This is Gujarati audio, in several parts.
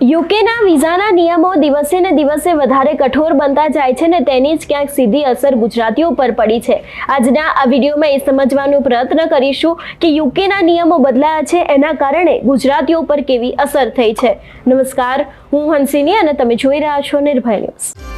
યુકેના વિઝાના નિયમો દિવસે ને દિવસે વધારે કઠોર બનતા જાય છે ને તેની જ ક્યાંક સીધી અસર ગુજરાતીઓ પર પડી છે. આજના આ વિડીયોમાં એ સમજવાનો પ્રયત્ન કરીશું કે યુકેના નિયમો બદલાયા છે એના કારણે ગુજરાતીઓ પર કેવી અસર થઈ છે. નમસ્કાર, હું હંસિની અને તમે જોઈ રહ્યા છો નિર્ભય ન્યૂઝ.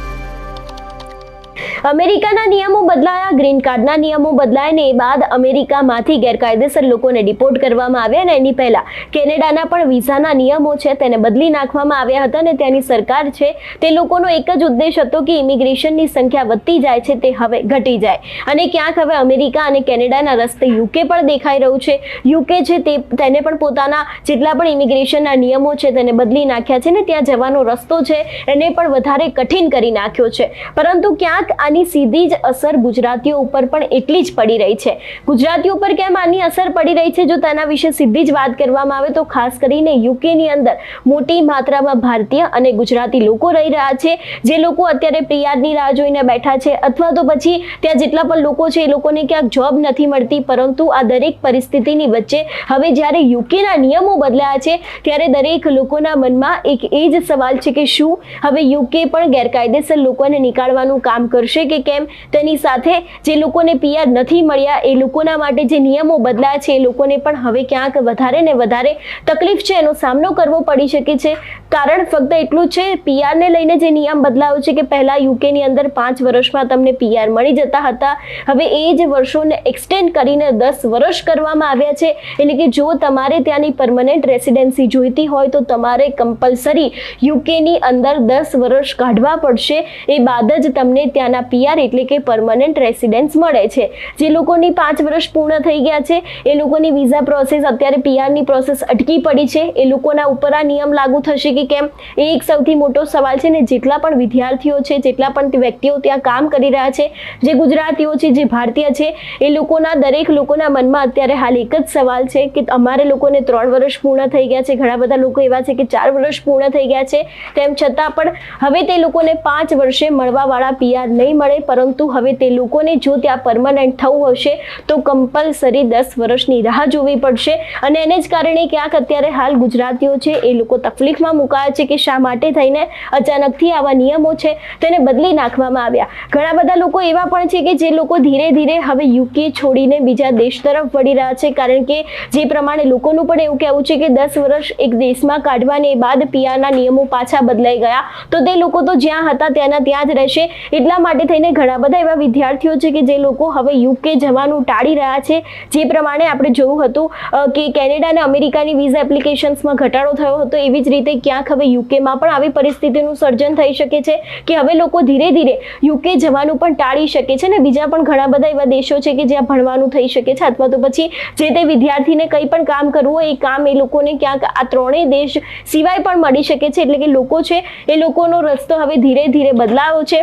અમેરિકાના નિયમો બદલાયા, ગ્રીન કાર્ડના નિયમો બદલાય ને એ બાદ અમેરિકામાંથી ગેરકાયદેસર લોકોને ડિપોર્ટ કરવામાં આવ્યા અને એની પહેલા. કેનેડાના પણ વિઝાના નિયમો છે તેને બદલી નાખવામાં આવ્યા હતા અને ત્યાંની સરકાર છે તે લોકોનો એક જ ઉદ્દેશ હતો કે ઇમિગ્રેશનની સંખ્યા વધતી જાય છે તે હવે ઘટી જાય. અને ક્યાંક હવે અમેરિકા અને કેનેડાના રસ્તે યુકે પણ દેખાઈ રહ્યું છે. યુકે છે તે તેને પણ પોતાના જેટલા પણ ઇમિગ્રેશનના નિયમો છે તેને બદલી નાખ્યા છે ને ત્યાં જવાનો રસ્તો છે એને પણ વધારે કઠિન કરી નાખ્યો છે. પરંતુ ક્યાંક આની સીધી જ અસર ગુજરાતીઓ ઉપર પણ એટલી જ પડી રહી છે. ગુજરાતીઓ ઉપર કેમ આની અસર પડી રહી છે? જો તેના વિશે સીધી જ વાત કરવામાં આવે તો ખાસ કરીને યુકેની અંદર મોટી માત્રામાં ભારતીય અને ગુજરાતી લોકો રહી રહ્યા છે. જે લોકો અત્યારે પીઆરની રાહ જોઈને બેઠા છે અથવા તો પછી ત્યાં જેટલા પણ લોકો છે એ લોકોને ક્યાંક જોબ નથી મળતી, પરંતુ આ દરેક પરિસ્થિતિની વચ્ચે હવે જ્યારે યુકેના નિયમો બદલાયા છે, ત્યારે દરેક લોકોના મનમાં એક એ જ સવાલ છે કે શું? હવે યુકે પણ ગેરકાયદેસર લોકોને નીકાળવાનું કામ કરશે કે કેમ? તેની સાથે જે લોકોને પીઆર નથી મળ્યા, એ લોકોના માટે જે નિયમો બદલાયા છે, એ લોકોને પણ હવે ક્યાંક વધારે ને વધારે તકલીફ છે. એનો સામનો કરવો પડી શકે છે. કારણ ફક્ત એટલું છે પીઆરને લઈને જે નિયમ બદલાયો છે કે પહેલાં યુકેની અંદર પાંચ વર્ષમાં તમને પીઆર મળી જતા હતા. હવે એ જ વર્ષોને એક્સટેન્ડ કરીને દસ વર્ષ કરવામાં આવ્યા છે. એટલે કે જો તમારે ત્યાંની પરમનન્ટ રેસિડેન્સી જોઈતી હોય, તો તમારે કમ્પલસરી યુકેની અંદર દસ વર્ષ કાઢવા પડશે. એ બાદ જ તમને ત્યાંના પીઆર એટલે કે પરમનન્ટ રેસિડેન્સ મળે છે. જે લોકોની પાંચ વર્ષ પૂર્ણ થઈ ગયા છે, એ લોકોની વિઝા પ્રોસેસ અત્યારે પીઆરની પ્રોસેસ અટકી પડી છે. એ લોકોના ઉપર આ નિયમ લાગુ થશે કે કેમ? એ એક સૌથી મોટો સવાલ છે ને જેટલા પણ વિદ્યાર્થીઓ છે, જેટલા પણ વ્યક્તિઓ ત્યાં કામ કરી રહ્યા છે, જે ગુજરાતીઓ છે, જે ભારતીય છે, એ લોકોના દરેક લોકોના મનમાં અત્યારે હાલ એક જ સવાલ છે કે અમારે લોકોને ત્રણ વર્ષ પૂર્ણ થઈ ગયા છે. ઘણા બધા લોકો એવા છે કે ચાર વર્ષ પૂર્ણ થઈ ગયા છે. તેમ છતાં પણ હવે તે લોકોને પાંચ વર્ષે મળવાવાળા પીઆર નહીં મળે, પરંતુ હવે તે લોકોને જો ત્યાં પરમાનન્ટ થવું હશે, તો કમ્પલસરી દસ વર્ષની રાહ જોવી પડશે. અને એને જ કારણે ક્યાંક અત્યારે હાલ ગુજરાતીઓ છે, એ લોકો તકલીફમાં મુકાયા છે કે શા માટે થઈને અચાનકથી આવા નિયમો છે, તેને બદલી નાખવામાં આવ્યા. ઘણા બધા લોકો એવા પણ છે કે જે લોકો ધીરે ધીરે હવે યુકે છોડીને બીજા દેશ તરફ વળી રહ્યા છે, કારણ કે જે પ્રમાણે લોકોનું પણ એવું કહેવું છે કે દસ વર્ષ એક દેશમાં કાઢવાને બાદ પિયાના નિયમો પાછા બદલાઈ ગયા. તો તે લોકો તો જ્યાં હતા ત્યાંના ત્યાં જ રહેશે. એટલા માટે થઈને ઘણા બધા એવા વિદ્યાર્થીઓ છે કે જે લોકો હવે યુકે જવાનું ટાળી રહ્યા છે. જે પ્રમાણે આપણે જોયું હતું કે કેનેડા અને અમેરિકાની વિઝા એપ્લિકેશન્સમાં ઘટાડો થયો હતો, એવી જ રીતે ક્યાંક હવે યુકેમાં પણ આવી પરિસ્થિતિનું સર્જન થઈ શકે છે કે હવે લોકો ધીરે ધીરે યુકે જવાનું પણ ટાળી શકે છે ને બીજા પણ ઘણા બધા એવા દેશો છે કે જ્યાં ભણવાનું થઈ શકે છે અથવા તો પછી જે તે વિદ્યાર્થીને કંઈ પણ કામ કરવું હોય એ કામ એ લોકોને ક્યાંક આ ત્રણેય દેશ સિવાય પણ મળી શકે છે એટલે કે લોકો છે એ લોકોનો રસ્તો હવે ધીરે ધીરે બદલાયો છે.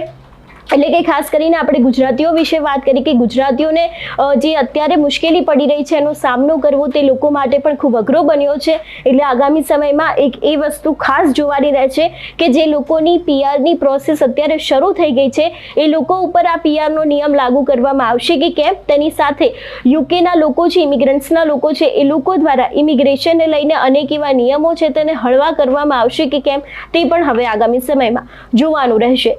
એટલે કે ખાસ કરીને આપણે ગુજરાતીઓ વિશે વાત કરી કે ગુજરાતીઓને જે અત્યારે મુશ્કેલી પડી રહી છે, એનો સામનો કરવો તે લોકો માટે પણ ખૂબ અઘરો બન્યો છે. એટલે આગામી સમયમાં એક એ વસ્તુ ખાસ જોવાની રહે છે કે જે લોકોની પીઆરની પ્રોસેસ અત્યારે શરૂ થઈ ગઈ છે, એ લોકો ઉપર આ પીઆરનો નિયમ લાગુ કરવામાં આવશે કે કેમ? તેની સાથે યુકેના લોકો છે, ઇમિગ્રન્ટ્સના લોકો છે, એ લોકો દ્વારા ઇમિગ્રેશનને લઈને અનેક એવા નિયમો છે તેને હળવા કરવામાં આવશે કે કેમ? તે પણ હવે આગામી સમયમાં જોવાનું રહેશે.